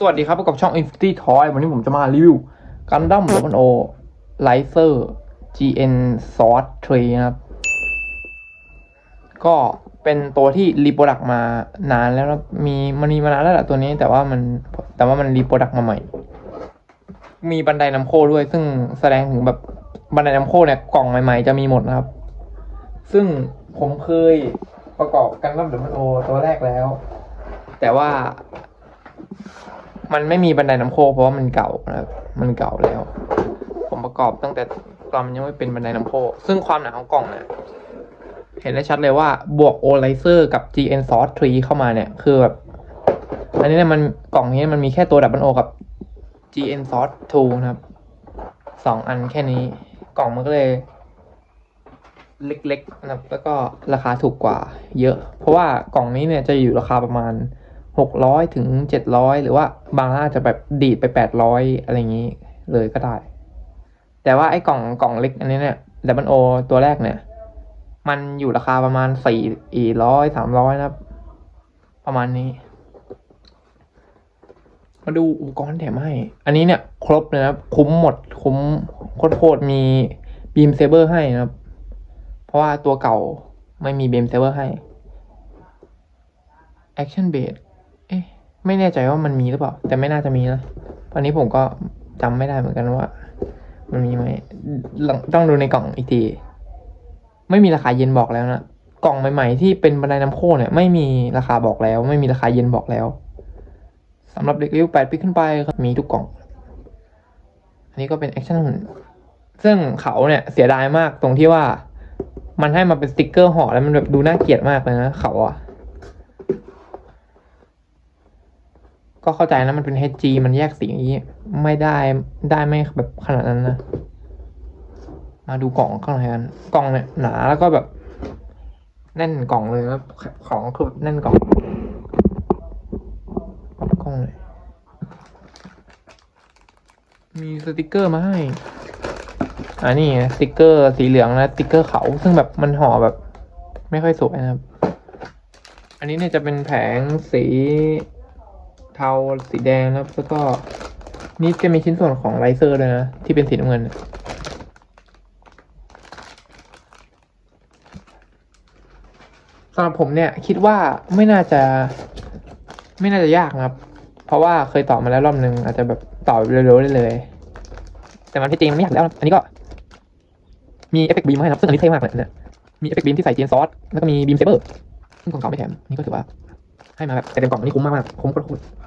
สวัสดีครับพบกับช่อง Infinity Toy วันนี้ผมจะมารีวิวกันดั้มโ o โอไลเซอร์ GN Source 3นะครับ ก็เป็นตัวที่รีโปรดักมานานแล้วนะมีมันมีมานานแล้วแหละตัวนี้ แต่ว่ามันแต่ว่ามันรีโปรดักมาใหม่ มีบันไดน้ำโคด้วย ซึ่งแสดงถึงแบบบันไดน้ำโคเนี่ยกล่องใหม่ ๆ จะมีหมดนะครับ ซึ่งผมเคยประกอบกันดั้มโ o โอตัวแรกแล้ว แต่ว่า มันไม่มีบันไดน้ำโคกเพราะว่ามันเก่านะครับมันเก่าแล้ว ผมประกอบตั้งแต่ตอนมันยังไม่เป็นบันไดน้ำโคกซึ่งความหนาของกล่องเนี่ยเห็นได้ชัดเลยว่าบวกโอไลเซอร์กับ GN Source 3เข้ามาเนี่ยคือแบบอันนี้เนี่ยมันกล่องนี้มันมีแค่ตัวดับเบิลโอกับ GN Source 2นะครับสองอันแค่นี้กล่องมันก็เลยเล็กๆนะครับแล้วก็ราคาถูกกว่าเยอะ เพราะว่ากล่องนี้เนี่ยจะอยู่ราคาประมาณ หกร้อยถึงเจ็ดร้อยหรือว่าบางร้านอาจจะแบบดีดไปแปดร้อยอะไรอย่างนี้เลยก็ได้ แต่ว่าไอ้กล่องกล่องเล็กอันนี้เนี่ยดับเบิลโอตัวแรกเนี่ย มันอยู่ราคาประมาณสี่อีร้อยสามร้อยนะครับ ประมาณนี้ มาดูอุปกรณ์แถมให้ อันนี้เนี่ยครบเลยนะครับ คุ้มหมด คุ้มโคตรมีบีมเซเบอร์ให้นะครับ เพราะว่าตัวเก่าไม่มีบีมเซเบอร์ให้ Action Base เอ๊ะ ไม่แน่ใจว่ามันมีหรือเปล่า แต่ไม่น่าจะมีนะตอนนี้ผมก็จำไม่ได้เหมือนกันว่า มันมีไหมต้องดูในกล่องอีกที ไม่มีราคาเย็นบอกแล้วนะกล่องใหม่ๆที่เป็นบันไดน้ำโค้งเนี่ยไม่มีราคาบอกแล้ว ไม่มีราคาเย็นบอกแล้วสำหรับเด็กอายุแปดปีขึ้นไปครับมีทุกกล่อง อันนี้ก็เป็นแอคชั่นหุ่นซึ่งเขาเนี่ยเสียดายมากตรงที่ว่า มันให้มาเป็นสติกเกอร์ห่อแล้วมันแบบดูน่าเกลียดมากเลยนะเขาอะ ก็เข้าใจนะมันเป็น HG มันแยกสีไม่ได้ได้ไม่แบบขนาดนั้นนะ มาดูกล่องข้างในกัน กล่องเนี่ยหนาแล้วก็แบบ แน่นกล่องเลยนะของคือแน่นกล่องกล่องเลยมีสติกเกอร์มาให้อ่านี่สติกเกอร์สีเหลืองนะสติกเกอร์เขาซึ่งแบบมันห่อแบบ ไม่ค่อยสวยนะครับ อันนี้เนี่ยจะเป็นแผงสี เทาสีแดงนะครับแล้วก็นี่จะมีชิ้นส่วนของไลเซอร์ด้วยนะ ที่เป็นสีน้ำเงิน สำหรับผมเนี่ยคิดว่าไม่น่าจะ ไม่น่าจะยากนะครับ เพราะว่าเคยต่อมาแล้วรอบนึง อาจจะแบบต่อเร็วๆได้เลย แต่มันที่จริงมันไม่ยากแล้ว อันนี้ก็ มีเอฟเฟกต์บีมให้นะครับซึ่งอันนี้เท่มากเลยเนี่ยมีเอฟเฟกต์บีมที่ใส่เจนซอสแล้วก็มีบีมเซเบอร์ซึ่งของเก่าไม่แถมนี่ก็ถือว่าให้มาแบบเต็มกล่องนนี้คุ้มมากๆคุ้มโคตร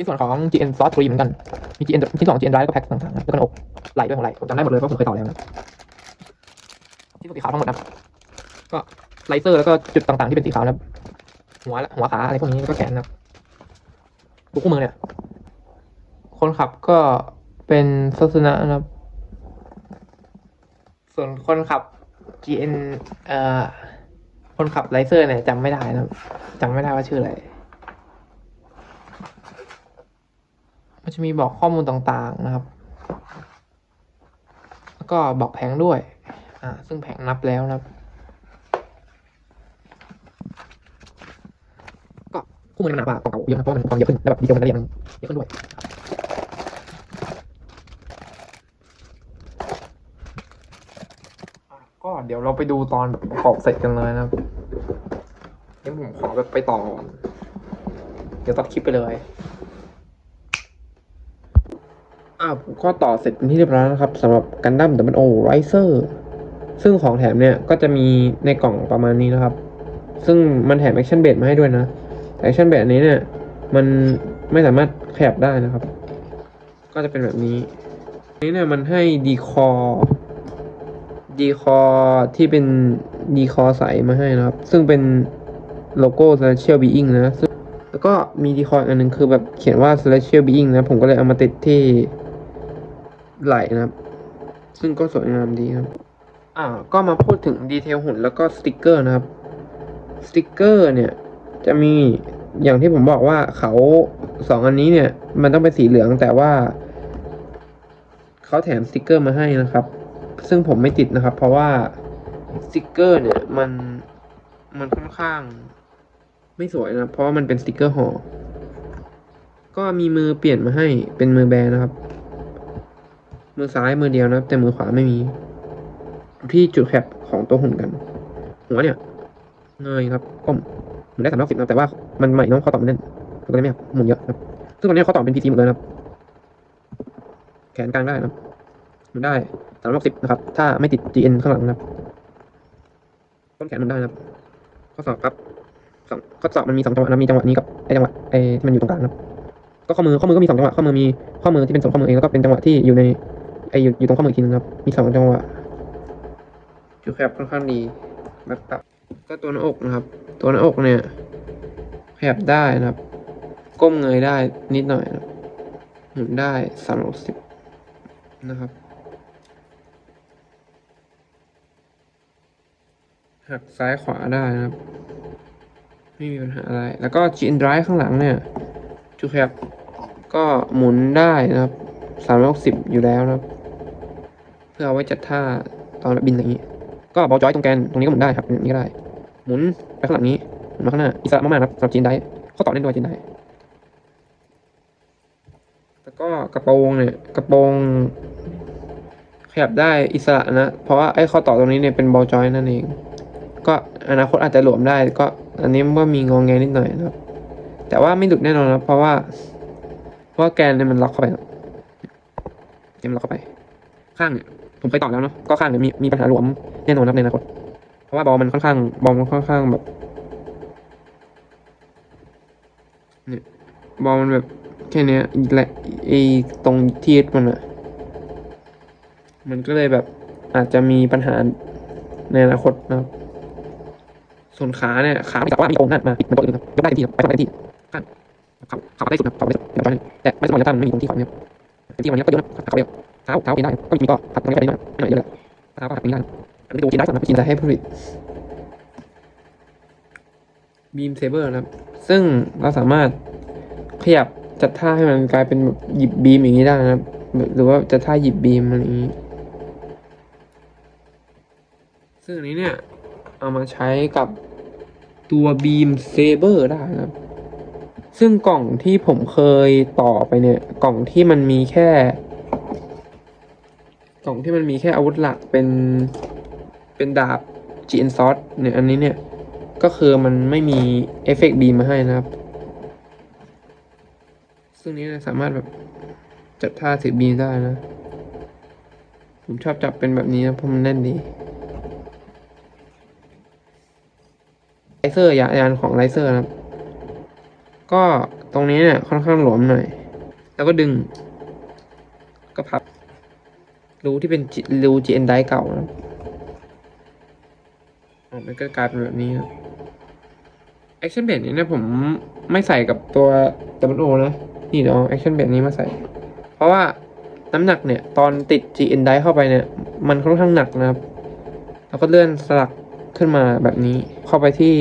ชิ้นส่วนของ GN Source 3เหมือนกัน มี GN ชิ้นส่วนของ GN Drive ก็แพ็คต่างๆนะแล้วก็นอกไหลด้วยของไหลผมจำได้หมดเลยเพราะผมเคยต่อแล้วนะชิ้นส่วนสีขาวทั้งหมดนะก็ไลเซอร์แล้วก็จุดต่างๆที่เป็นสีขาวนะครับหัวหัวขาอะไรพวกนี้แล้วก็แขนนะบุกมือเนี่ย คนขับก็เป็นซัสนะนะครับ ส่วนคนขับ GN เอ่อคนขับไลเซอร์เนี่ยจำไม่ได้นะจำไม่ได้ว่าชื่ออะไร มัน จะมีบอกข้อมูลต่างๆนะครับ แล้วก็บอกแผงด้วย อ่า ซึ่งแผงนับแล้วนะครับ ก็คู่มือมันหนากว่ากล่องเก่าเยอะนะเพราะมันกล่องเยอะขึ้นแล้วแบบดีเทลมันละเอียดเยอะขึ้นด้วยก็เดี๋ยวเราไปดูตอนแบบประกอบเสร็จกันเลยนะครับเดี๋ยวผมขอแบบไปต่อ เดี๋ยวตัดคลิปไปเลย อ่าผมก็ต่อเสร็จเป็นที่เรียบร้อยนะครับสำหรับกันดั้มแต่มันโอไรเซอร์ซึ่งของแถมเนี่ยก็จะมีในกล่องประมาณนี้นะครับ ซึ่งมันแถมแอคชั่นเบดมาให้ด้วยนะแอคชั่นเบดนี้เนี่ย มันไม่สามารถขยับได้นะครับ ก็จะเป็นแบบนี้นี้เนี่ยมันให้ดีคอดีคอที่เป็นดีคอใสมาให้นะครับ ซึ่งเป็นโลโก้ Celestial Being นะ แล้วก็มีดีคออีกอันหนึงคือแบบเขียนว่า Celestial Being นะ ผมก็เลยเอามาติดที่ ไหลนะครับ ซึ่งก็สวยงามดีครับ อ่า ก็มาพูดถึงดีเทลหุ่นแล้วก็สติกเกอร์นะครับ สติกเกอร์เนี่ย จะมีอย่างที่ผมบอกว่าเขาสองอันนี้เนี่ย มันต้องเป็นสีเหลืองแต่ว่า เขาแถมสติกเกอร์มาให้นะครับ ซึ่งผมไม่ติดนะครับ เพราะว่าสติกเกอร์เนี่ยมันมันค่อนข้าง ไม่สวยนะ เพราะว่ามันเป็นสติกเกอร์ห่อก็มีมือเปลี่ยนมาให้เป็นมือแบนนะครับ มือซ้ายมือเดียวนะครับ แต่มือขวาไม่มีที่จุดแคปของตัวหุ่นกัน หัวเนี่ยเงยครับก้มหมุนได้สามร้อยสิบนะแต่ว่ามันใหม่น้องข้อต่อมันเล่นก็เลยไม่อยากหมุนเยอะครับซึ่งตอนนี้ข้อต่อเป็นพีทีหมดเลยครับ แขนกลางได้นะครับหมุนได้สามร้อยสิบนะครับ ถ้าไม่ติด GN ข้างหลังนะครับต้นแขนหมุนได้นะครับ ข้อศอกครับสองข้อศอกมันมีสองจังหวะนะมีจังหวะนี้กับไอจังหวะไอที่มันอยู่ตรงกลางนะครับก็ข้อมือข้อมือก็มีสองจังหวะข้อมือมีข้อมือที่เป็นส่วนข้อมือเองแล้วก็เป็นจังหวะที่อยู่ใน ไออยู่อยู่ตรงข้อมืออีกทีนึงครับ มีสองจังหวะจุดแคบค่อนข้างดีแบบตับก็ตัวหน้าอกนะครับ ตัวหน้าอกเนี่ยขยับได้นะครับ ก้มเงยได้นิดหน่อยนะครับหมุนได้สามร้อยสิบนะครับหักซ้ายขวาได้นะครับ ไม่มีปัญหาอะไร แล้วก็จีนไดร์ข้างหลังเนี่ยจุแคบก็หมุนได้นะครับสามร้อยสิบอยู่แล้วนะครับ พื่อเอาไว้จัดท่าตอนบินอย่างนี้ ก็บอลจอยตรงแกนตรงนี้ก็หมุนได้ครับนี้ก็ได้ หมุนไปข้างหลังนี้หมุนมาข้างหน้าอิสระมากๆครับสำหรับจีนไดรฟ์ข้อต่อเล่นด้วยจีนไดรฟ์แล้วก็กระโปรงเนี่ยกระโปรงขยับได้อิสระนะ เพราะว่าไอ้ข้อต่อตรงนี้เนี่ยเป็นบอลจอยนั่นเอง ก็อนาคตอาจจะหลวมได้ ก็อันนี้ว่ามีงองแงนิดหน่อยนะครับ แต่ว่าไม่หลุดแน่นอนนะเพราะว่า เพราะแกนเนี่ยมันล็อกเข้าไปเนี่ยมันล็อกเข้าไป ข้างเนี่ย ผมเคยตอบแล้วเนาะก็ข้างเนี่ยมีมีปัญหาหลวมแน่นอนครับในอนาคตเพราะว่าบอลมันค่อนข้างบอลมันค่อนข้างแบบเนี่ยบอลมันแบบแค่นี้ยและไอตรงที่ยึดมันอะมันก็เลยแบบอาจจะมีปัญหาในอนาคตนะครับ ส่วนขาเนี่ยขาไม่สามารถมีโครงหน้ามาปิดมันตัวอื่นครับยกได้ทันทีครับไปได้ทันทีข้างขาเขาได้สุดนะครับเขาได้สุดเดี๋ยวไปแต่ไม่สมควรจะตั้งมันไม่มีตรงที่ขวาเนี่ยที่วันนี้ก็เยอะนะเขาเดียว ท้าเท้ากินได้ก็มีก็ผัดตรงนี้ไปนิดหน่อยไม่หน่อยเยอะแหละเท้าก็ผัดกินได้อันนี้ดูกินได้สำหรับกินได้ให้ผลิตบีมเซเบอร์นะครับ ซึ่งเราสามารถขยับจัดท่าให้มันกลายเป็นแบบหยิบบีมอย่างนี้ได้นะครับ หรือว่าจะท่าหยิบบีมอะไรอย่างนี้ ซึ่งอันนี้เนี่ย เอามาใช้กับตัวบีมเซเบอร์ได้นะครับ ซึ่งกล่องที่ผมเคยต่อไปเนี่ย กล่องที่มันมีแค่ กล่องที่มันมีแค่อาวุธหลักเป็นเป็นดาบ GN s o r t เนี่ยอันนี้เนี่ย ก็คือมันไม่มีเอฟเฟกต์บีมาให้นะครับ ซึ่งนี้สามารถแบบจัดท่าถือบีได้นะ ผมชอบจับเป็นแบบนี้นะเพราะมันแน่นดีไลเซอร์ยายานของไลเซอร์นะครับ ก็ตรงนี้เนี่ยค่อนข้างหลวมหน่อย แล้วก็ดึง ก็พับ รูที่เป็นรูจิรู GN ไดเก่านะอ๋อมันก็กลายเป็นแบบนี้ครับ Action b a d นี้นี่ยผมไม่ใส่กับตัว w o นะนี่เดี๋ยวเอา Action b a d นี้มาใส่ เพราะว่าน้ำหนักเนี่ย ตอนติด GN ไดเข้าไปเนี่ย มันค่อนข้างหนักนะครับ แล้วก็เลื่อนสลักขึ้นมาแบบนี้ เข้าไปที่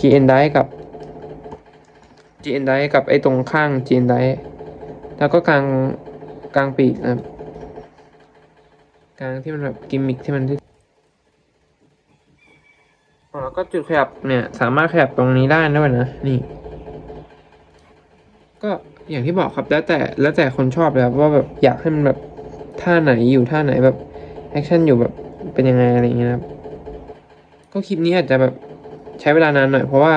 GN Drive กับ GN Drive กับไอ้ตรงข้าง GN Drive แล้วก็กลางกลางปีกนะครับ กลางที่มันแบบกิมมิคที่มันที่แล้วก็จุดขยับเนี่ย สามารถขยับตรงนี้ได้ด้วยนะ นี่ ก็อย่างที่บอกครับแล้วแต่แล้วแต่คนชอบเลยครับว่าแบบอยากให้มันแบบท่าไหนอยู่ท่าไหนแบบแอคชั่นอยู่แบบเป็นยังไงอะไรอย่างเงี้ยนะครับ ก็คลิปนี้อาจจะแบบใช้เวลานานหน่อยเพราะว่า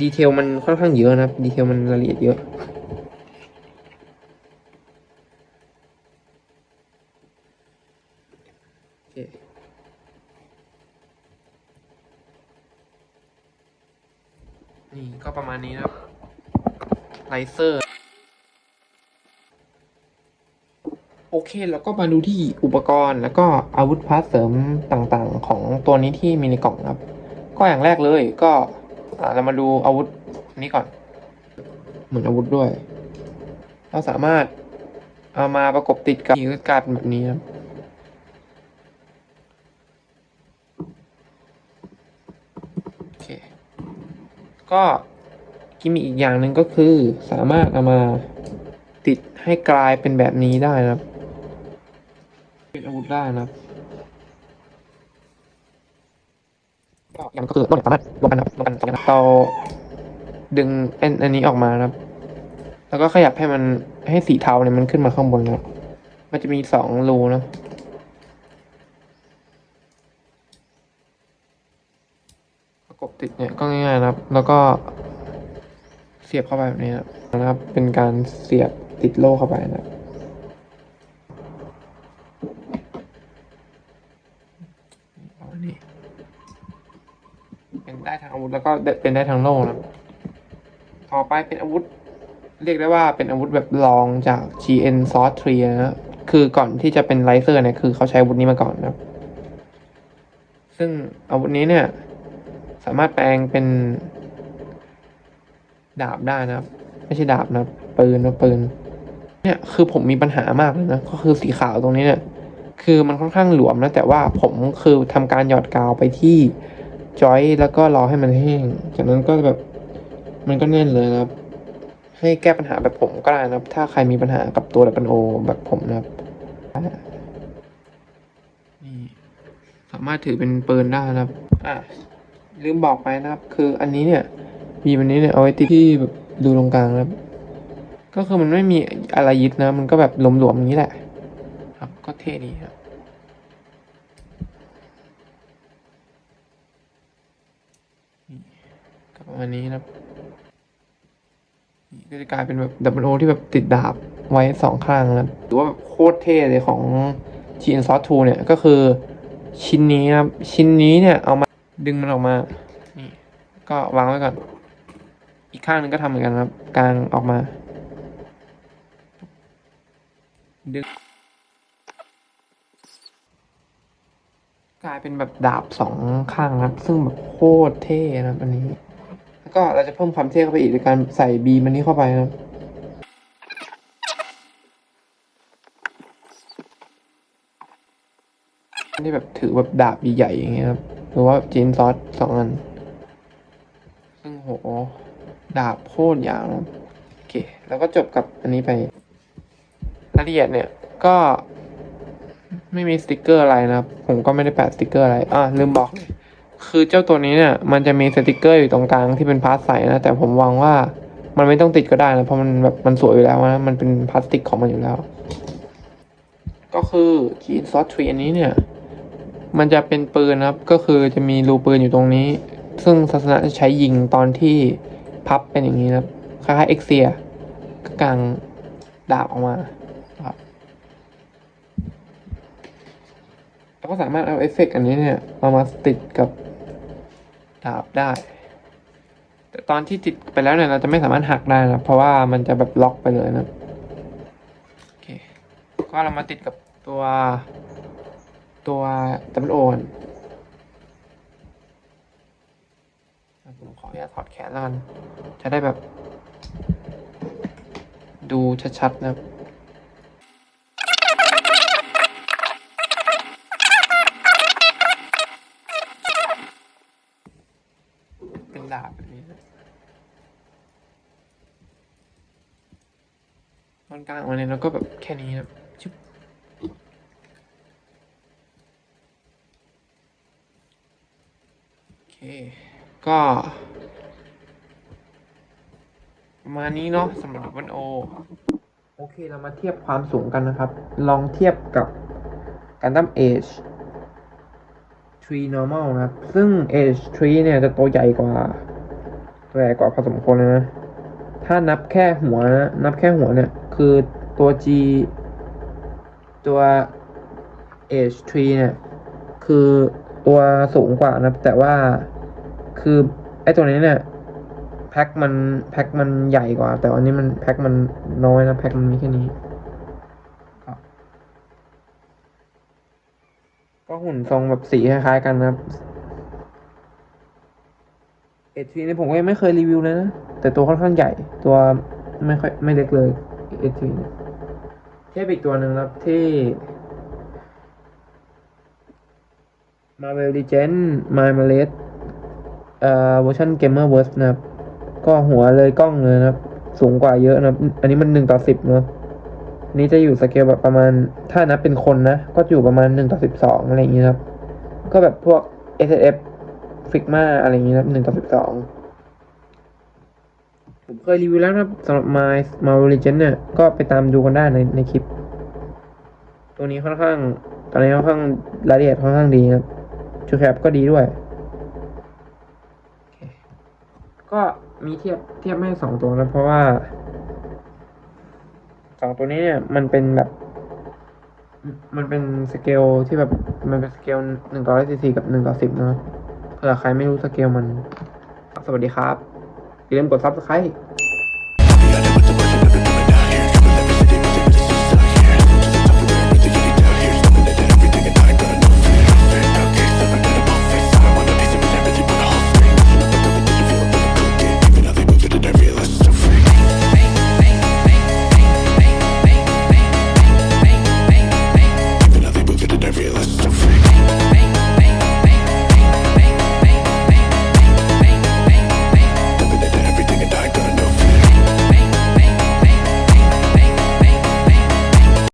ดีเทลมันค่อนข้างเยอะนะครับ ดีเทลมันรายละเอียดเยอะ โอ เคนี่ก็ประมาณนี้นะครับไลเซอร์ โอเค แล้วก็มาดูที่อุปกรณ์แล้วก็อาวุธพาร์ทเสริมต่างๆ ของตัวนี้ที่มีในกล่องครับ ก็อย่างแรกเลยก็อ่าเรามาดูอาวุธนี้ก่อน เหมือนอาวุธด้วย เราสามารถเอามาประกบติดกับก็กายเป็นแบบนี้ครับโอเค ก็กิมมิคอีกอย่างหนึ่งก็คือสามารถเอามาติดให้กลายเป็นแบบนี้ได้นะครับเป็นอาวุธได้นะครับก็อย่างก็คือรวมสามารถรวมกันนะครับรวมกันสองอย่างเราดึงอันอันนี้ออกมานะครับ แล้วก็ขยับให้มันให้สีเทาเนี่ยมันขึ้นมาข้างบนนะครับมันจะมีสองรูนะ ประ กบติดเนี่ยก็ง่ายๆนะครับ แล้วก็เสียบเข้าไปแบบนี้นะครับ เป็นการเสียบติดโล่เข้าไปนะครับนี้เป็นได้ทางอาวุธแล้วก็เป็นได้ทางโล่นะครับต่อไปเป็นอาวุธ เรียกได้ว่าเป็นอาวุธแบบรองจาก GN Source 3นะคือก่อนที่จะเป็นไลเซอร์เนี่ยคือเขาใช้อาวุธนี้มาก่อนนะครับซึ่งอาวุธนี้เนี่ย สามารถแปลงเป็น ดาบได้นะครับ ไม่ใช่ดาบนะปืนนะปืน เนี่ยคือผมมีปัญหามากเลยนะ ก็คือสีขาวตรงนี้เนี่ย คือมันค่อนข้างหลวมนะ แต่ว่าผมคือทำการหยอดกาวไปที่จอยแล้วก็รอให้มันแห้ง จากนั้นก็แบบมันก็แน่นเลยนะครับ ให้แก้ปัญหาแบบผมก็ได้นะครับ ถ้าใครมีปัญหากับตัวดับเบิลโอแบบผมนะครับนี่สามารถถือเป็นปืนได้นะครับ อะ ลืมบอกไปนะครับ คืออันนี้เนี่ยมีวันนี้เนี่ยเอาไว้ติดที่แบบดูตรงกลางนะครับ ก็คือมันไม่มีอะไรยึดนะ มันก็แบบหลวมๆอย่างนี้แหละ ครับ ก็เท่ดีครับก็ประมาณนี้นะครับก็จะกลายเป็นแบบดับเบิลโอที่แบบติดดาบไว้สองข้างนะครับหรือว่าแบบโคตรเท่เลยของ g n s o u r c e 2เนี่ย ก็คือชิ้นนี้นะครับ ชิ้นนี้เนี่ยเอามา ดึงมันออกมา นี่ก็วางไว้ก่อน อีกข้างหนึงก็ทำเหมือนกันครับ กลางออกมา ดึง กลายเป็นแบบดาบสองข้างครับ ซึ่งแบบโคตรเท่นะครับอันนี้ แล้วก็เราจะเพิ่มความเท่เข้าไปอีกโดยการใส่บีมันนี้เข้าไปนะครับที่แบบถือแบบดาบใหญ่ๆอย่างเงี้ยครับ หรือว่าจีนซอสสองอัน ซึ่งโห ดาบโคตรยาวนะโอเค แล้วก็จบกับอันนี้ไป รายละเอียดเนี่ย ก็ไม่มีสติกเกอร์อะไรนะครับ ผมก็ไม่ได้แปะสติกเกอร์อะไร อะลืมบอกเลยคือเจ้าตัวนี้เนี่ย มันจะมีสติกเกอร์อยู่ตรงกลางที่เป็นพลาสใสนะ แต่ผมหวังว่ามันไม่ต้องติดก็ได้นะ เพราะมันแบบมันสวยอยู่แล้วนะ มันเป็นพลาสติกของมันอยู่แล้ว ก็คือจีนซอสทรีอันนี้เนี่ย มันจะเป็นปืนนะครับ ก็คือจะมีรูปืนอยู่ตรงนี้ ซึ่งศาสนาจะใช้ยิงตอนที่พับเป็นอย่างนี้ครับคล้ายๆเอ็กเซียก็กลางดาบออกมาครับแล้วก็สามารถเอาเอฟเฟกต์อันนี้เนี่ยเอามาติดกับดาบได้ แต่ตอนที่ติดไปแล้วเนี่ยเราจะไม่สามารถหักได้นะเพราะว่ามันจะแบบล็อกไปเลยนะโอเคก็เรามาติดกับตัว ตัวดับเบิลโอนผมขออนุญาตถอดแขนแล้วกัน จะได้แบบ ดูชัดๆนะครับเป็นดาบแบบนี้นะตอนกลางวันนี้เราก็แบบแค่นี้นะชึบโอเค ก็ประมาณนี้เนาะสำหรับวันโอ โอเคเรามาเทียบความสูงกันนะครับ ลองเทียบกับกันดั้มเอช3 normal นะครับ ซึ่ง Age 3เนี่ยจะตัวใหญ่กว่า ตัวใหญ่กว่าพอสมควรเลยนะ ถ้านับแค่หัวนะนับแค่หัวเนี่ย คือตัว G ตัว Age 3เนี่ย คือ ตัวสูงกว่านะครับแต่ว่าคือไอ้ตัวนี้เนี่ยแพ็คมันแพ็คมันใหญ่กว่า แต่อันนี้มันแพ็คมันน้อยนะแพ็คมันมีแค่นี้ก็ก็หุ่นทรงแบบสีคล้ายๆกันนะครับเอทีนี่ผมก็ยังไม่เคยรีวิวเลยนะ แต่ตัวค่อนข้างใหญ่ ตัวไม่ค่อยไม่เล็กเลยเอทีเนี่ยเทียบอีกตัวหนึ่งนะครับที่ Marvel Legend My m a l e t เอ่อเวอร์ชัน Gamer Verse นะครับ ก็หัวเลยกล้องเลยนะครับ สูงกว่าเยอะนะครับ อันนี้มันหนึ่งต่อสิบเนอะนนี้จะอยู่สเกลแบบประมาณถ้านับเป็นคนนะ ก็อยู่ประมาณหนึ่งต่อสิบสองอะไรอย่างนี้ครับ ก็แบบพวก S F Figma อะไรอย่างนี้ครับหนึ่งต่อสิบสองผมเคยรีวิวแล้วนะครับสำหรับ My Marvel Legend เนี่ย ก็ไปตามดูกันได้ในในคลิป ตัวนี้ค่อนข้างตอนนี้ค่อนข้างรายละเอียดค่อนข้างดีครับ ชูแคปก็ดีด้วย ก็มีเทียบเทียบให้สองตัวนะเพราะว่าสองตัวนี้เนี่ยมันเป็นแบบ มันเป็นสเกลที่แบบมันเป็นสเกลหนึ่งต่อร้อยสี่สี่กับหนึ่งต่อสิบนะเผื่อใครไม่รู้สเกลมัน สวัสดีครับอย่าลืมกด subscribe